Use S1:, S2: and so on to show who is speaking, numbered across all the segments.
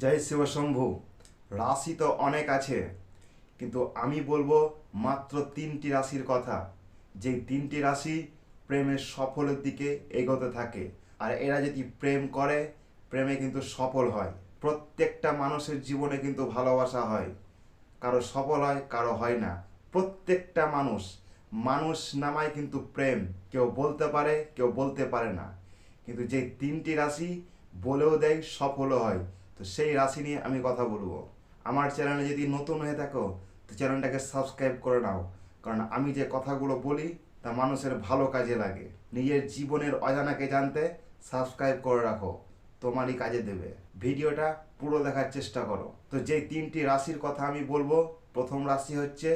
S1: জয় শিবশম্ভু রাশি তো অনেক আছে, কিন্তু আমি বলব মাত্র তিনটি রাশির কথা। যে তিনটি রাশি প্রেমের সফলের দিকে এগোতে থাকে, আর এরা যদি প্রেম করে, প্রেমে কিন্তু সফল হয়। প্রত্যেকটা মানুষের জীবনে কিন্তু ভালোবাসা হয়। কারও সফল হয়, কারও হয় না। প্রত্যেকটা মানুষ মানুষ নামায় কিন্তু প্রেম। কেউ বলতে পারে, কেউ বলতে পারে না। কিন্তু যে তিনটি রাশি বলেও দেয়, সফলও হয়। তো সেই রাশি নিয়ে আমি কথা বলব। আমার চ্যানেলে যদি নতুন হয়ে থাকো, তো চ্যানেলটাকে সাবস্ক্রাইব করে নাও। কারণ আমি যে কথাগুলো বলি, তা মানুষের ভালো কাজে লাগে। নিজের জীবনের অজানাকে জানতে সাবস্ক্রাইব করে রাখো। তোমারই কাজে দেবে। ভিডিওটা পুরো দেখার চেষ্টা করো। তো যে তিনটি রাশির কথা আমি বলব, প্রথম রাশি হচ্ছে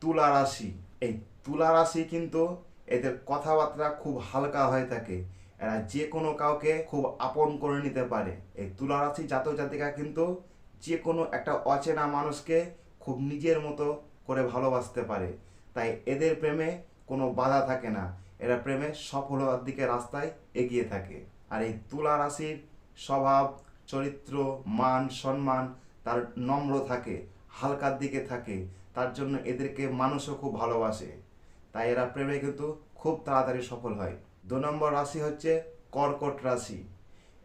S1: তুলা রাশি। এই তুলা রাশি কিন্তু এদের কথাবার্তা খুব হালকা হয়ে থাকে। এরা যে কোনো কাউকে খুব আপন করে নিতে পারে। এই তুলা রাশি জাতক জাতিকা কিন্তু যে কোনো একটা অচেনা মানুষকে খুব নিজের মতো করে ভালোবাসতে পারে। তাই এদের প্রেমে কোনো বাধা থাকে না। এরা প্রেমে সফলতার দিকে রাস্তায় এগিয়ে থাকে। আর এই তুলা রাশির স্বভাব, চরিত্র, মান, সম্মান তার নম্র থাকে, হালকার দিকে থাকে। তার জন্য এদেরকে মানুষও খুব ভালোবাসে। তাই এরা প্রেমে কিন্তু খুব তাড়াতাড়ি সফল হয়। দু নম্বর রাশি হচ্ছে কর্কট রাশি।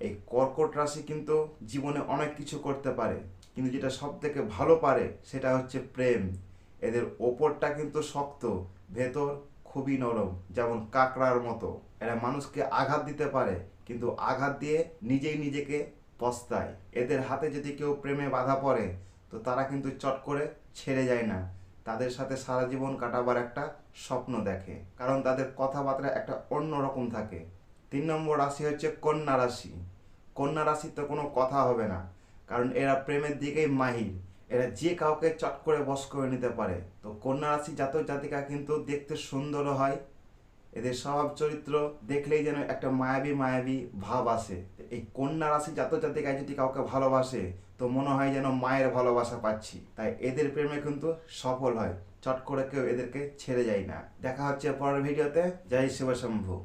S1: এই কর্কট রাশি কিন্তু জীবনে অনেক কিছু করতে পারে, কিন্তু যেটা সব থেকে ভালো পারে সেটা হচ্ছে প্রেম। এদের ওপরটা কিন্তু শক্ত, ভেতর খুবই নরম, যেমন কাকড়ার মতো। এরা মানুষকে আঘাত দিতে পারে, কিন্তু আঘাত দিয়ে নিজেই নিজেকে পস্তায়। এদের হাতে যদি কেউ প্রেমে বাধা পড়ে, তো তারা কিন্তু চট করে ছেড়ে যায় না। তাদের সাথে সারা জীবন কাটাবার একটা স্বপ্ন দেখে। কারণ তাদের কথাবার্তা একটা অন্য রকম থাকে। তিন নম্বর রাশি হচ্ছে কন্যা রাশি। কন্যা রাশির তো কোনো কথা হবে না। কারণ এরা প্রেমের দিকেই মাহির। এরা যে কাউকে চট করে বস করে নিতে পারে। তো কন্যা রাশি জাতক জাতিকা কিন্তু দেখতে সুন্দরও হয় এদের স্বভাব চরিত্র দেখলেই যেন একটা মায়াবী মায়াবী ভাব আসে। এই কন্যা রাশি জাতক জাতিকায় যদি কাউকে ভালোবাসে, তো মনে হয় যেন মায়ের ভালোবাসা পাচ্ছি। তাই এদের প্রেমে কিন্তু সফল হয়। চট করে কেউ এদেরকে ছেড়ে যায় না। দেখা হচ্ছে পরের ভিডিওতে। জয় শিবশম্ভু।